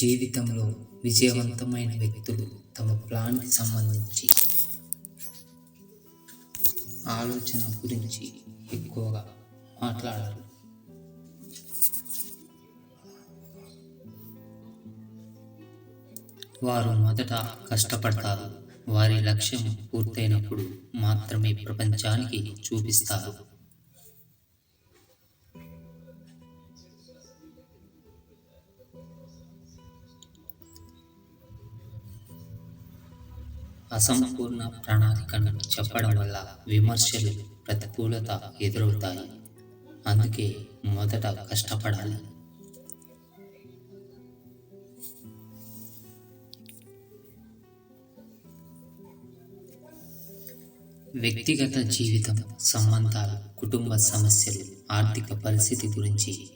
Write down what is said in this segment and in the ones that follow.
జీవితంలో విజయవంతమైన వ్యక్తులు తమ ప్లాన్కి సంబంధించి ఆలోచన గురించి ఎక్కువగా మాట్లాడరు. వారు మొదట కష్టపడతారు. వారి లక్ష్యం పూర్తయినప్పుడు మాత్రమే ప్రపంచానికి చూపిస్తారు. అసంపూర్ణ ప్రణాళికను చెప్పడం వల్ల విమర్శలు ప్రతికూలత ఎదురవుతాయి. అందుకే మొదట కష్టపడాలి. వ్యక్తిగత జీవితం సంబంధాలు కుటుంబ సమస్యలు ఆర్థిక పరిస్థితి గురించి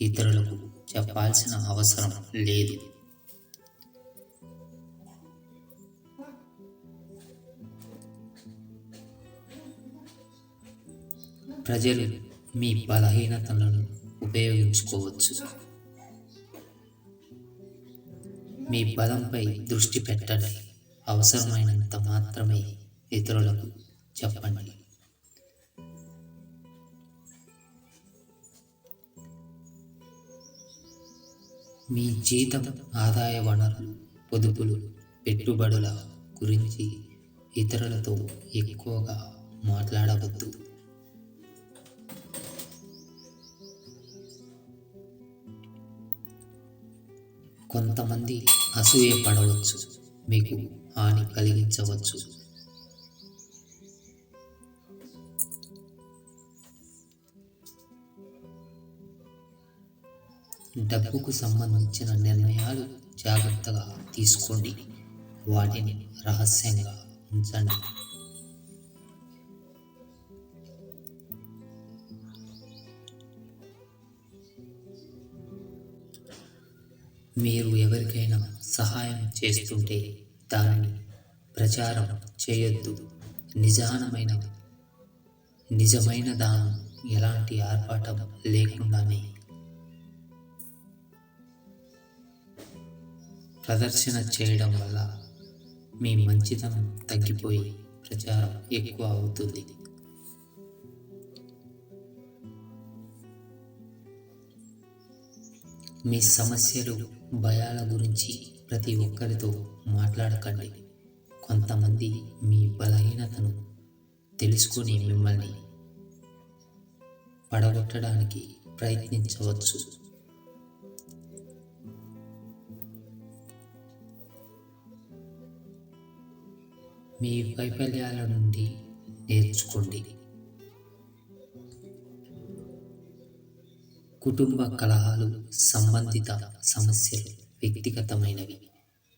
ఇతరులకు చెప్పాల్సిన అవసరం లేదు. ప్రజలు మీ బలహీనతలను ఉపయోగించుకోవచ్చు. మీ బలంపై దృష్టి పెట్టండి అవసరమైనంత మాత్రమే ఇతరులకు చెప్పండి. మీ జీతం ఆదాయ వనరులు పొదుపులు పెట్టుబడుల గురించి ఇతరులతో ఎక్కువగా మాట్లాడవద్దు. కొంతమంది అసూయ పడవచ్చు మీకు హాని కలిగించవచ్చు. డబ్బుకు సంబంధించిన నిర్ణయాలు జాగ్రత్తగా తీసుకోండి. వాటిని రహస్యంగా ఉంచండి. మీరు ఎవరికైనా సహాయం చేస్తుంటే దానిని ప్రచారం చేయొద్దు. నిజానమైన నిజమైన దానం ఎలాంటి ఆర్భాటం లేకుండానే. ప్రదర్శన చేయడం వల్ల మీ మంచితనం తగ్గిపోయి ప్రచారం ఎక్కువ అవుతుంది. మీ సమస్యలు భయాల గురించి ప్రతి ఒక్కరితో మాట్లాడకండి. కొంతమంది మీ బలహీనతను తెలుసుకొని మిమ్మల్ని పడగొట్టడానికి ప్రయత్నించవచ్చు. మీ వైఫల్యాల నుండి నేర్చుకోండి. కుటుంబ కలహాలు సంబంధిత సమస్యలు వ్యక్తిగతమైనవి.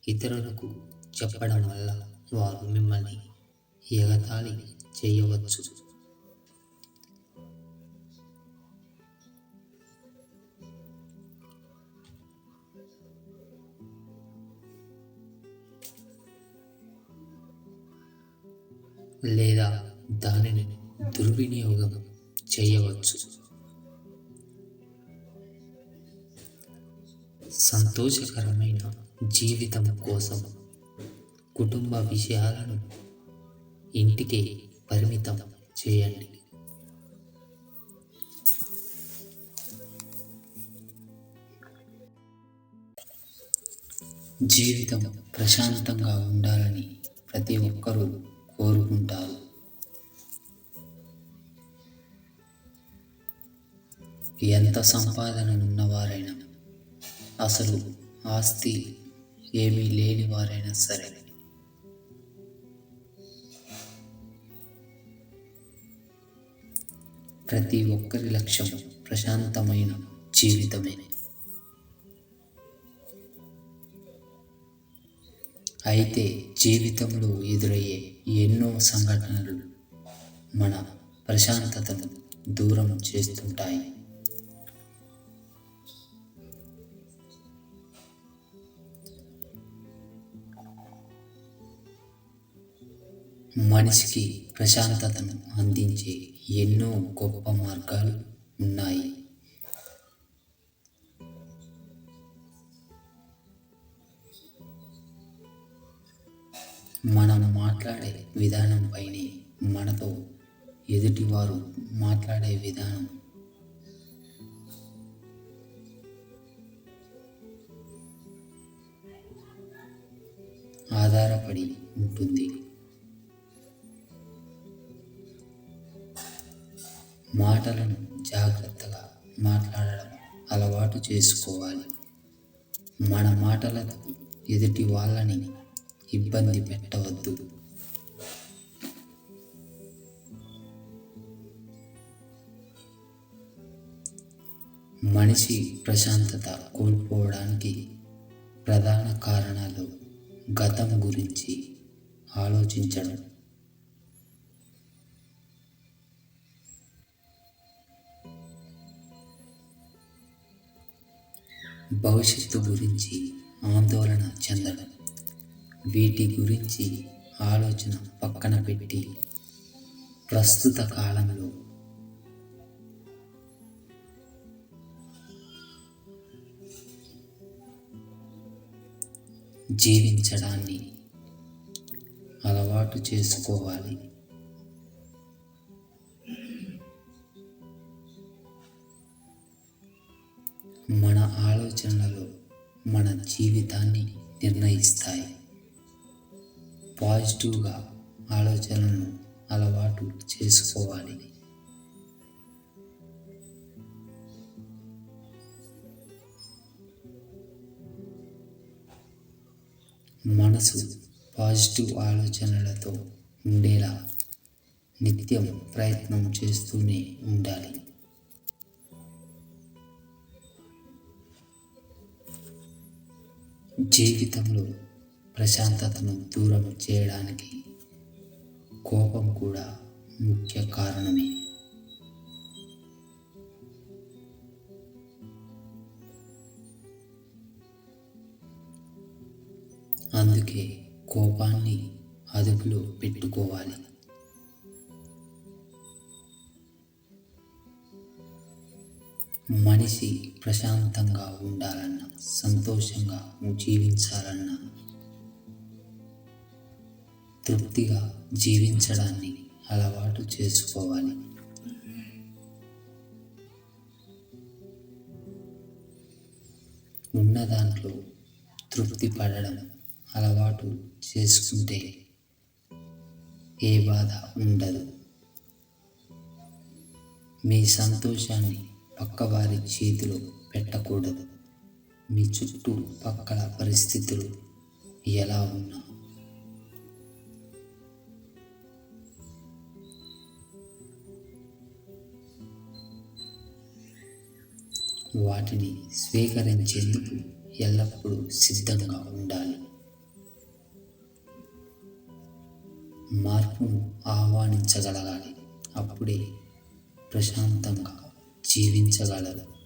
ఇతరులకు చెప్పడం వల్ల వారు మిమ్మల్ని ఎగతాళి చేయవచ్చు. లేదా దానిని దుర్వినియోగం చేయవచ్చు. సంతోషకరమైన జీవితం కోసం కుటుంబ విషయాలను ఇంటికే పరిమితం చేయండి. జీవితం ప్రశాంతంగా ఉండాలని ప్రతి ఒక్కరూ కోరుకుంటారు. ఎంత సంపాదన ఉన్నవారైనా అసలు ఆస్తి ఏమీ లేని వారైనా సరే. ప్రతి ఒక్కరి లక్ష్యం ప్రశాంతమైన జీవితమే. అయితే జీవితంలో ఎదురయ్యే ఎన్నో సంఘటనలు మన ప్రశాంతతను దూరం చేస్తుంటాయి. మనిషికి ప్రశాంతతను అందించే ఎన్నో గొప్ప మార్గాలు ఉన్నాయి. మనం మాట్లాడే విధానంపైనే మనతో ఎదుటివారు మాట్లాడే విధానం. ఆధారపడి ఉంటుంది. మాటలను జాగ్రత్తగా మాట్లాడడం అలవాటు చేసుకోవాలి. మన మాటలతో ఎదుటి వాళ్ళని ఇబ్బంది పెట్టవద్దు. మనిషి ప్రశాంతత కోల్పోవడానికి ప్రధాన కారణాలు గతం గురించి ఆలోచించడం. భవిష్యత్తు గురించి ఆందోళన చెందడం. వీటి గురించి ఆలోచన పక్కన పెట్టి ప్రస్తుత కాలంలో జీవించడాన్ని అలవాటు చేసుకోవాలి. మన ఆలోచనలు మన జీవితాన్ని నిర్ణయిస్తాయి. పాజిటివ్గా ఆలోచనలను అలవాటు చేసుకోవాలి. మనసు పాజిటివ్ ఆలోచనలతో ఉండేలా నిత్యం ప్రయత్నం చేస్తూనే ఉండాలి. జీవితంలో ప్రశాంతతను దూరం చేయడానికి కోపం కూడా ముఖ్య కారణమే. అందుకే కోపాన్ని అదుపులో పెట్టుకోవాలి. మనిషి ప్రశాంతంగా ఉండాలన్నా సంతోషంగా జీవించాలన్నా తృప్తిగా జీవించడాన్ని అలవాటు చేసుకోవాలి. ఉన్న దాంట్లో తృప్తి పడడం అలవాటు చేసుకుంటే ఏ బాధ ఉండదు. మీ సంతోషాన్ని పక్కవారి చేతిలో పెట్టకూడదు. మీ చుట్టూ పక్కల పరిస్థితులు ఎలా ఉన్నా. వాటిని స్వీకరించేందుకు ఎల్లప్పుడూ సిద్ధంగా ఉండాలి. మార్పును ఆహ్వానించగలగాలి. అప్పుడే ప్రశాంతంగా జీవించగలరు.